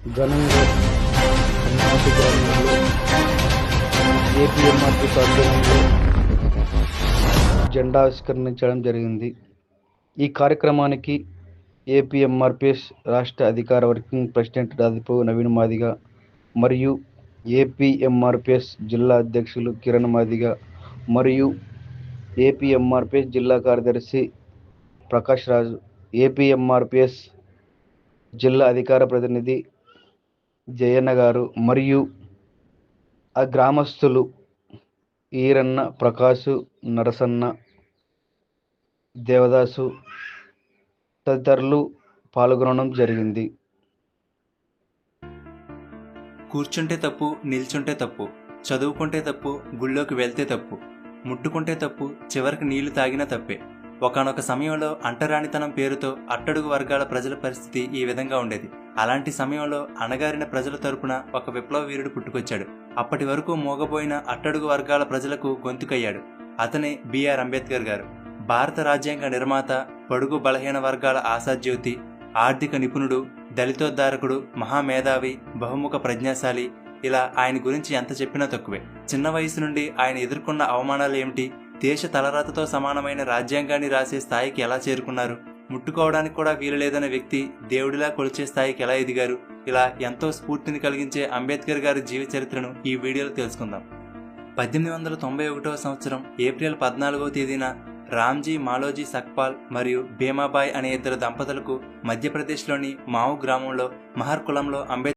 ఘనంగా అన్నాటి గ్రామంలో ఏపీఎంఆర్పీ జెండా ఆవిష్కరించడం చేయడం జరిగింది. ఈ కార్యక్రమానికి ఏపీఎంఆర్పిఎస్ రాష్ట్ర అధికార వర్కింగ్ ప్రెసిడెంట్ దాదాపు నవీన్ మాదిగ మరియు ఏపీఎంఆర్పిఎస్ జిల్లా అధ్యక్షులు కిరణ్ మాదిగ మరియు ఏపీఎంఆర్పిఎస్ జిల్లా కార్యదర్శి ప్రకాష్ రాజు. ఏపీఎంఆర్పిఎస్ జిల్లా అధికార ప్రతినిధి జయన్న గారు మరియు ఆ గ్రామస్తులు ఈరన్న ప్రకాశు నరసన్న దేవదాసు తదితరులు పాల్గొనడం జరిగింది. కూర్చుంటే తప్పు నిల్చుంటే తప్పు చదువుకుంటే తప్పు గుళ్ళోకి వెళ్తే తప్పు ముట్టుకుంటే తప్పు చివరికి నీళ్ళు తాగినా తప్పే. ఒకనొక సమయంలో అంటరానితనం పేరుతో అట్టడుగు వర్గాల ప్రజల పరిస్థితి ఈ విధంగా ఉండేది. అలాంటి సమయంలో అణగారిన ప్రజల తరపున ఒక విప్లవ వీరుడు పుట్టుకొచ్చాడు. అప్పటి వరకు మోగబోయిన అట్టడుగు వర్గాల ప్రజలకు గొంతుకయ్యాడు. అతనే బిఆర్ అంబేద్కర్ గారు. భారత రాజ్యాంగ నిర్మాత పొడుగు బలహీన వర్గాల ఆశాజ్యోతి ఆర్థిక నిపుణుడు దళితోద్ధారకుడు మహామేధావి బహుముఖ ప్రజ్ఞాశాలి. ఇలా ఆయన గురించి ఎంత చెప్పినా తక్కువే. చిన్న వయసు నుండి ఆయన ఎదుర్కొన్న అవమానాలు ఏమిటి దేశ తలరాతతో సమానమైన రాజ్యాంగాన్ని రాసే స్థాయికి ఎలా చేరుకున్నారు? ముట్టుకోవడానికి కూడా వీలు లేదన్న వ్యక్తి దేవుడిలా కొలిచే స్థాయికి ఎలా ఎదిగారు? ఇలా ఎంతో స్ఫూర్తిని కలిగించే అంబేద్కర్ గారి జీవ చరిత్రను ఈ వీడియోలో తెలుసుకుందాం. పద్దెనిమిది వందల తొంభై ఒకటవ సంవత్సరం ఏప్రిల్ పద్నాలుగవ తేదీన రామ్జీ మాలోజీ సక్పాల్ మరియు భీమాబాయ్ అనే ఇద్దరు దంపతులకు మధ్యప్రదేశ్లోని మావు గ్రామంలో మహర్ కులంలో అంబేద్కర్